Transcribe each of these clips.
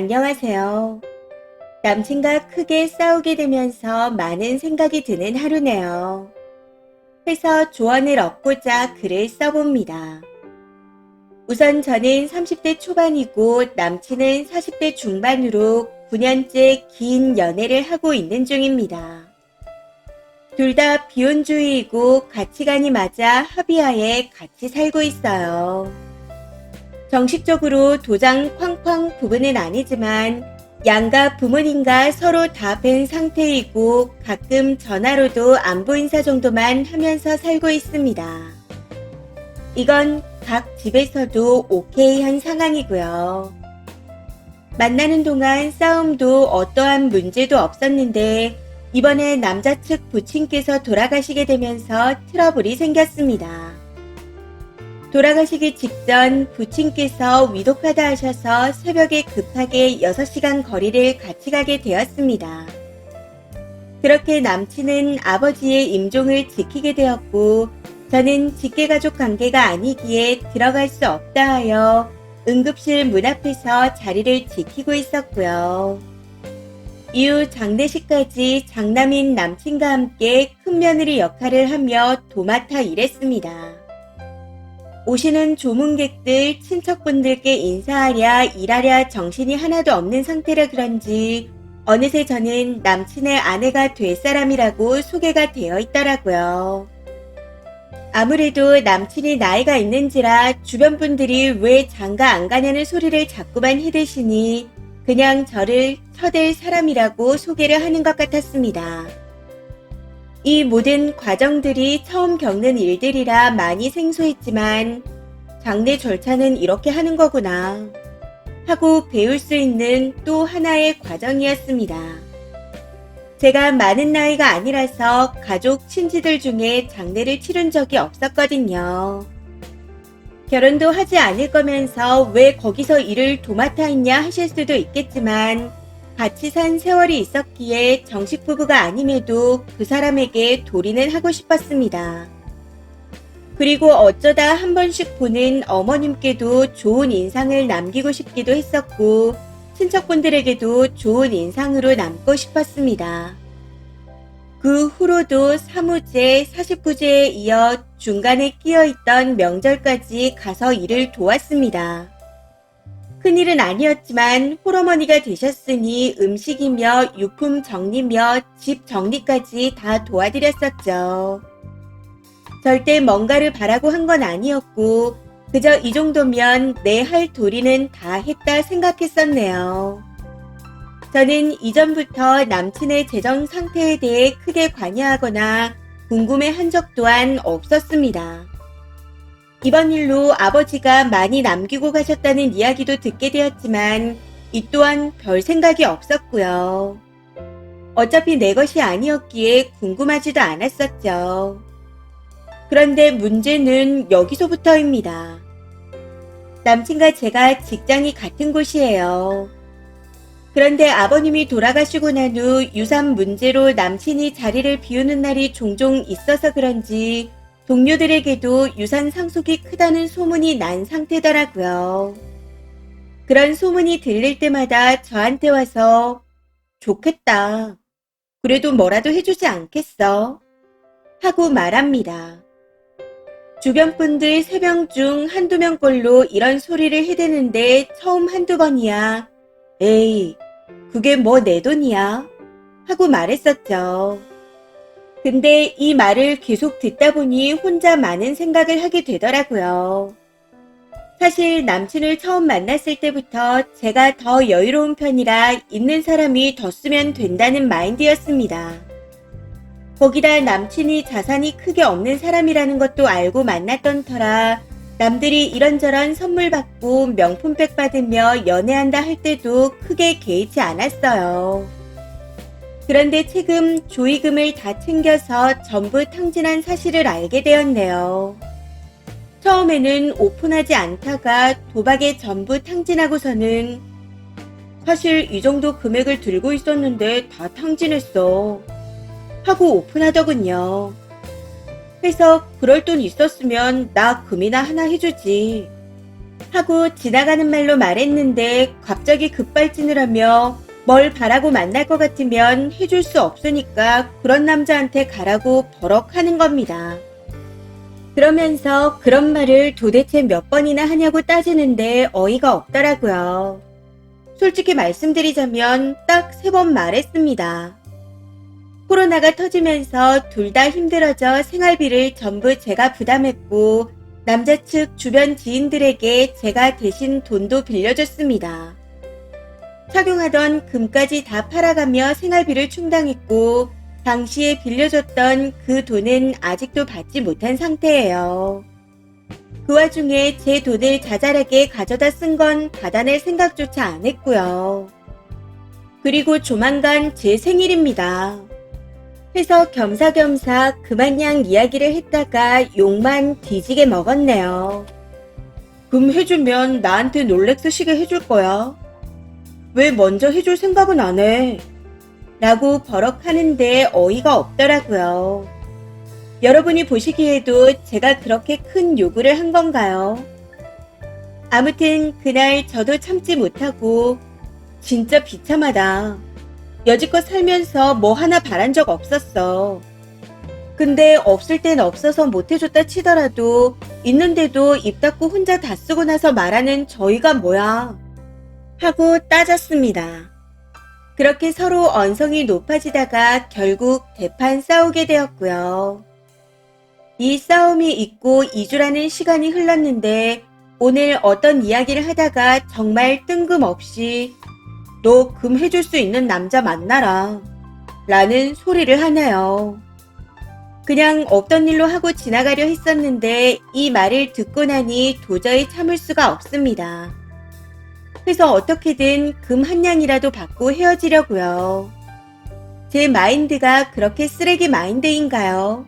안녕하세요. 남친과 크게 싸우게 되면서 많은 생각이 드는 하루네요. 해서 조언을 얻고자 글을 써봅니다. 우선 저는 30대 초반이고 남친은 40대 중반으로 9년째 긴 연애를 하고 있는 중입니다. 둘 다 비혼주의이고 가치관이 맞아 합의하에 같이 살고 있어요. 정식적으로 도장 쾅쾅 부부는 아니지만 양가 부모님과 서로 다 뵌 상태이고 가끔 전화로도 안부 인사 정도만 하면서 살고 있습니다. 이건 각 집에서도 오케이 한 상황이고요. 만나는 동안 싸움도 어떠한 문제도 없었는데 이번에 남자 측 부친께서 돌아가시게 되면서 트러블이 생겼습니다. 돌아가시기 직전 부친께서 위독하다 하셔서 새벽에 급하게 6시간 거리를 같이 가게 되었습니다. 그렇게 남친은 아버지의 임종을 지키게 되었고 저는 직계가족 관계가 아니기에 들어갈 수 없다 하여 응급실 문 앞에서 자리를 지키고 있었고요. 이후 장례식까지 장남인 남친과 함께 큰 며느리 역할을 하며 도맡아 일했습니다. 오시는 조문객들, 친척분들께 인사하랴, 일하랴 정신이 하나도 없는 상태라 그런지 어느새 저는 남친의 아내가 될 사람이라고 소개가 되어 있더라고요. 아무래도 남친이 나이가 있는지라 주변 분들이 왜 장가 안 가냐는 소리를 자꾸만 해대시니 그냥 저를 쳐댈 사람이라고 소개를 하는 것 같았습니다. 이 모든 과정들이 처음 겪는 일들이라 많이 생소했지만 장례 절차는 이렇게 하는 거구나 하고 배울 수 있는 또 하나의 과정이었습니다. 제가 많은 나이가 아니라서 가족 친지들 중에 장례를 치른 적이 없었거든요. 결혼도 하지 않을 거면서 왜 거기서 일을 도맡아 있냐 하실 수도 있겠지만 같이 산 세월이 있었기에 정식 부부가 아님에도 그 사람에게 도리는 하고 싶었습니다. 그리고 어쩌다 한 번씩 보는 어머님께도 좋은 인상을 남기고 싶기도 했었고 친척분들에게도 좋은 인상으로 남고 싶었습니다. 그 후로도 사무제, 49제에 이어 중간에 끼어 있던 명절까지 가서 일을 도왔습니다. 큰일은 아니었지만 홀어머니가 되셨으니 음식이며 유품 정리며 집 정리까지 다 도와드렸었죠. 절대 뭔가를 바라고 한 건 아니었고 그저 이 정도면 내 할 도리는 다 했다 생각했었네요. 저는 이전부터 남친의 재정 상태에 대해 크게 관여하거나 궁금해 한 적 또한 없었습니다. 이번 일로 아버지가 많이 남기고 가셨다는 이야기도 듣게 되었지만 이 또한 별 생각이 없었고요. 어차피 내 것이 아니었기에 궁금하지도 않았었죠. 그런데 문제는 여기서부터입니다. 남친과 제가 직장이 같은 곳이에요. 그런데 아버님이 돌아가시고 난 후 유산 문제로 남친이 자리를 비우는 날이 종종 있어서 그런지 동료들에게도 유산 상속이 크다는 소문이 난 상태더라고요. 그런 소문이 들릴 때마다 저한테 와서 좋겠다. 그래도 뭐라도 해주지 않겠어? 하고 말합니다. 주변 분들 세 명 중 한두 명꼴로 이런 소리를 해대는데 처음 한두 번이야. 에이, 그게 뭐 내 돈이야? 하고 말했었죠. 근데 이 말을 계속 듣다 보니 혼자 많은 생각을 하게 되더라고요. 사실 남친을 처음 만났을 때부터 제가 더 여유로운 편이라 있는 사람이 더 쓰면 된다는 마인드였습니다. 거기다 남친이 자산이 크게 없는 사람이라는 것도 알고 만났던 터라 남들이 이런저런 선물 받고 명품백 받으며 연애한다 할 때도 크게 개의치 않았어요. 그런데 최근 조의금을 다 챙겨서 전부 탕진한 사실을 알게 되었네요. 처음에는 오픈하지 않다가 도박에 전부 탕진하고서는 사실 이 정도 금액을 들고 있었는데 다 탕진했어. 하고 오픈하더군요. 해서 그럴 돈 있었으면 나 금이나 하나 해주지. 하고 지나가는 말로 말했는데 갑자기 급발진을 하며 뭘 바라고 만날 것 같으면 해줄 수 없으니까 그런 남자한테 가라고 버럭 하는 겁니다. 그러면서 그런 말을 도대체 몇 번이나 하냐고 따지는데 어이가 없더라고요. 솔직히 말씀드리자면 딱 세 번 말했습니다. 코로나가 터지면서 둘 다 힘들어져 생활비를 전부 제가 부담했고 남자 측 주변 지인들에게 제가 대신 돈도 빌려줬습니다. 착용하던 금까지 다 팔아가며 생활비를 충당했고 당시에 빌려줬던 그 돈은 아직도 받지 못한 상태예요. 그 와중에 제 돈을 자잘하게 가져다 쓴 건 받아낼 생각조차 안 했고요. 그리고 조만간 제 생일입니다. 해서 겸사겸사 그만양 이야기를 했다가 욕만 뒤지게 먹었네요. 금 해주면 나한테 롤렉스 시계 해줄 거야. 왜 먼저 해줄 생각은 안 해? 라고 버럭하는데 어이가 없더라고요. 여러분이 보시기에도 제가 그렇게 큰 요구를 한 건가요? 아무튼 그날 저도 참지 못하고 진짜 비참하다. 여지껏 살면서 뭐 하나 바란 적 없었어. 근데 없을 땐 없어서 못해줬다 치더라도 있는데도 입 닫고 혼자 다 쓰고 나서 말하는 저희가 뭐야. 하고 따졌습니다. 그렇게 서로 언성이 높아지다가 결국 대판 싸우게 되었고요. 이 싸움이 있고 2주라는 시간이 흘렀는데 오늘 어떤 이야기를 하다가 정말 뜬금없이 너 금 해줄 수 있는 남자 만나라 라는 소리를 하네요. 그냥 없던 일로 하고 지나가려 했었는데 이 말을 듣고 나니 도저히 참을 수가 없습니다. 그래서 어떻게든 금 한 냥이라도 받고 헤어지려고요. 제 마인드가 그렇게 쓰레기 마인드인가요?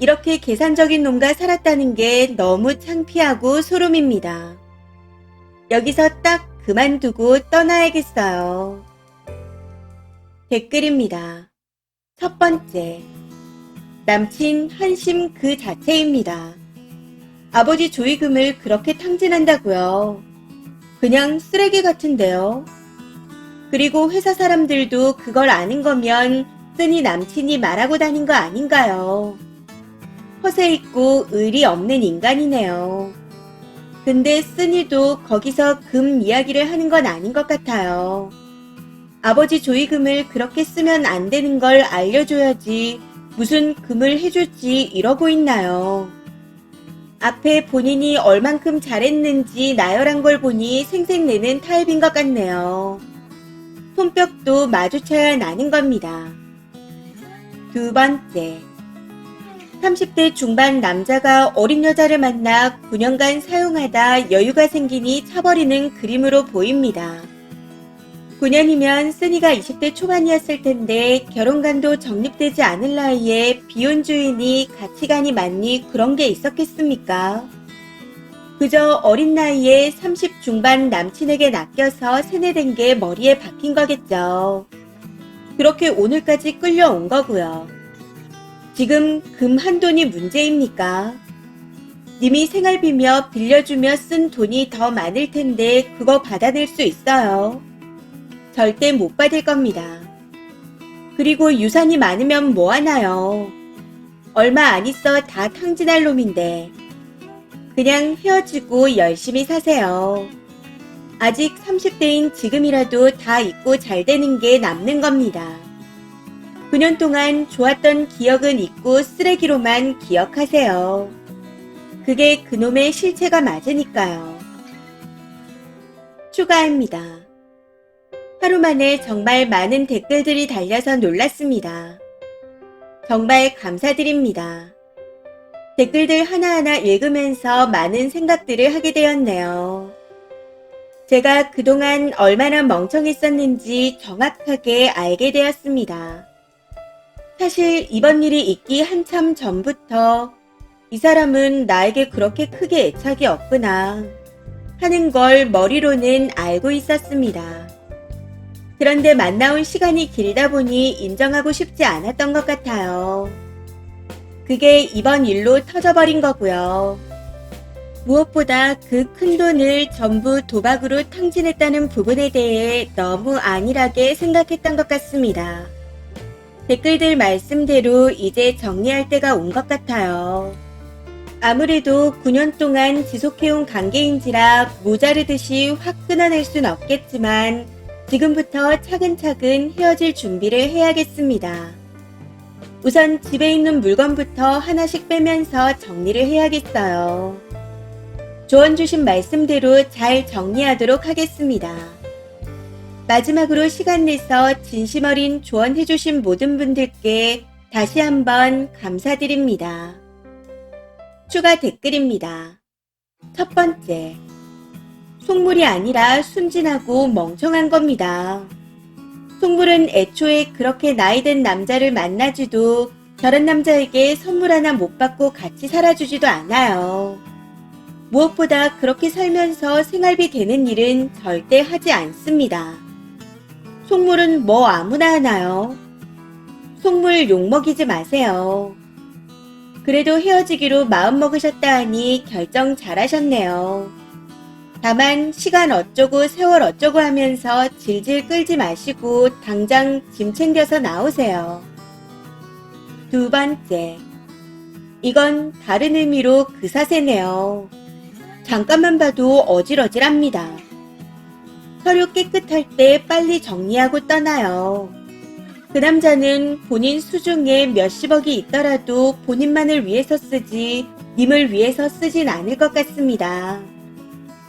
이렇게 계산적인 놈과 살았다는 게 너무 창피하고 소름입니다. 여기서 딱 그만두고 떠나야겠어요. 댓글입니다. 첫 번째. 남친 한심 그 자체입니다. 아버지 조의금을 그렇게 탕진한다고요. 그냥 쓰레기 같은데요. 그리고 회사 사람들도 그걸 아는 거면 쓰니 남친이 말하고 다닌 거 아닌가요? 허세 있고 의리 없는 인간이네요. 근데 쓰니도 거기서 금 이야기를 하는 건 아닌 것 같아요. 아버지 조의금을 그렇게 쓰면 안 되는 걸 알려줘야지 무슨 금을 해줄지 이러고 있나요? 앞에 본인이 얼만큼 잘했는지 나열한 걸 보니 생색내는 타입인 것 같네요. 손뼉도 마주쳐야 나는 겁니다. 두 번째. 30대 중반 남자가 어린 여자를 만나 9년간 사용하다 여유가 생기니 차버리는 그림으로 보입니다. 9년이면 쓰니가 20대 초반이었을 텐데 결혼관도 정립되지 않을 나이에 비혼 주인이 가치관이 맞니 그런 게 있었겠습니까? 그저 어린 나이에 30 중반 남친에게 낚여서 세뇌된 게 머리에 박힌 거겠죠. 그렇게 오늘까지 끌려온 거고요. 지금 금 한 돈이 문제입니까? 님이 생활비며 빌려주며 쓴 돈이 더 많을 텐데 그거 받아낼 수 있어요. 절대 못 받을 겁니다. 그리고 유산이 많으면 뭐 하나요? 얼마 안 있어 다 탕진할 놈인데. 그냥 헤어지고 열심히 사세요. 아직 30대인 지금이라도 다 잊고 잘 되는 게 남는 겁니다. 9년 동안 좋았던 기억은 잊고 쓰레기로만 기억하세요. 그게 그놈의 실체가 맞으니까요. 추가합니다. 하루 만에 정말 많은 댓글들이 달려서 놀랐습니다. 정말 감사드립니다. 댓글들 하나하나 읽으면서 많은 생각들을 하게 되었네요. 제가 그동안 얼마나 멍청했었는지 정확하게 알게 되었습니다. 사실 이번 일이 있기 한참 전부터 이 사람은 나에게 그렇게 크게 애착이 없구나 하는 걸 머리로는 알고 있었습니다. 그런데 만나온 시간이 길다 보니 인정하고 싶지 않았던 것 같아요. 그게 이번 일로 터져버린 거고요. 무엇보다 그 큰 돈을 전부 도박으로 탕진했다는 부분에 대해 너무 안일하게 생각했던 것 같습니다. 댓글들 말씀대로 이제 정리할 때가 온 것 같아요. 아무래도 9년 동안 지속해온 관계인지라 모자르듯이 확 끊어낼 순 없겠지만 지금부터 차근차근 헤어질 준비를 해야겠습니다. 우선 집에 있는 물건부터 하나씩 빼면서 정리를 해야겠어요. 조언 주신 말씀대로 잘 정리하도록 하겠습니다. 마지막으로 시간 내서 진심 어린 조언해 주신 모든 분들께 다시 한번 감사드립니다. 추가 댓글입니다. 첫 번째. 속물이 아니라 순진하고 멍청한 겁니다. 속물은 애초에 그렇게 나이든 남자를 만나지도 저런 남자에게 선물 하나 못 받고 같이 살아주지도 않아요. 무엇보다 그렇게 살면서 생활비 되는 일은 절대 하지 않습니다. 속물은 뭐 아무나 하나요? 속물 욕먹이지 마세요. 그래도 헤어지기로 마음먹으셨다 하니 결정 잘하셨네요. 다만 시간 어쩌고 세월 어쩌고 하면서 질질 끌지 마시고 당장 짐 챙겨서 나오세요. 두 번째. 이건 다른 의미로 그 사세네요. 잠깐만 봐도 어질어질합니다. 서류 깨끗할 때 빨리 정리하고 떠나요. 그 남자는 본인 수중에 몇십억이 있더라도 본인만을 위해서 쓰지 님을 위해서 쓰진 않을 것 같습니다.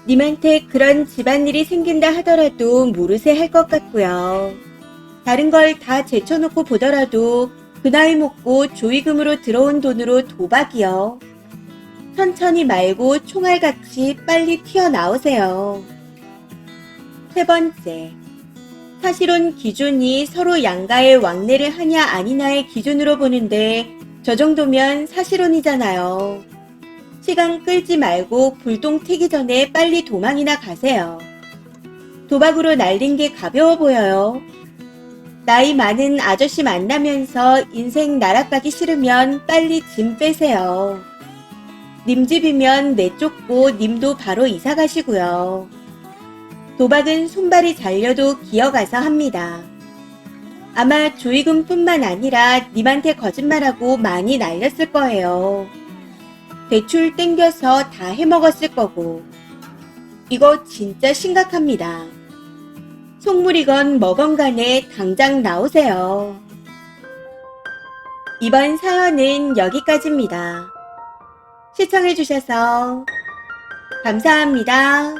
님한테 그런 집안일이 생긴다 하더라도 모르세 할것 같고요. 다른 걸 다 제쳐놓고 보더라도 그 나이 먹고 조의금으로 들어온 돈으로 도박이요. 천천히 말고 총알같이 빨리 튀어나오세요. 세 번째. 사실은 기준이 서로 양가의 왕래를 하냐 아니냐의 기준으로 보는데 저 정도면 사실혼이잖아요. 시간 끌지 말고 불똥 튀기 전에 빨리 도망이나 가세요. 도박으로 날린 게 가벼워 보여요. 나이 많은 아저씨 만나면서 인생 나락가기 싫으면 빨리 짐 빼세요. 님 집이면 내쫓고 님도 바로 이사 가시고요. 도박은 손발이 잘려도 기어가서 합니다. 아마 조의금뿐만 아니라 님한테 거짓말하고 많이 날렸을 거예요. 대출 땡겨서 다 해먹었을 거고. 이거 진짜 심각합니다. 속물이건 뭐건 간에 당장 나오세요. 이번 사연은 여기까지입니다. 시청해주셔서 감사합니다.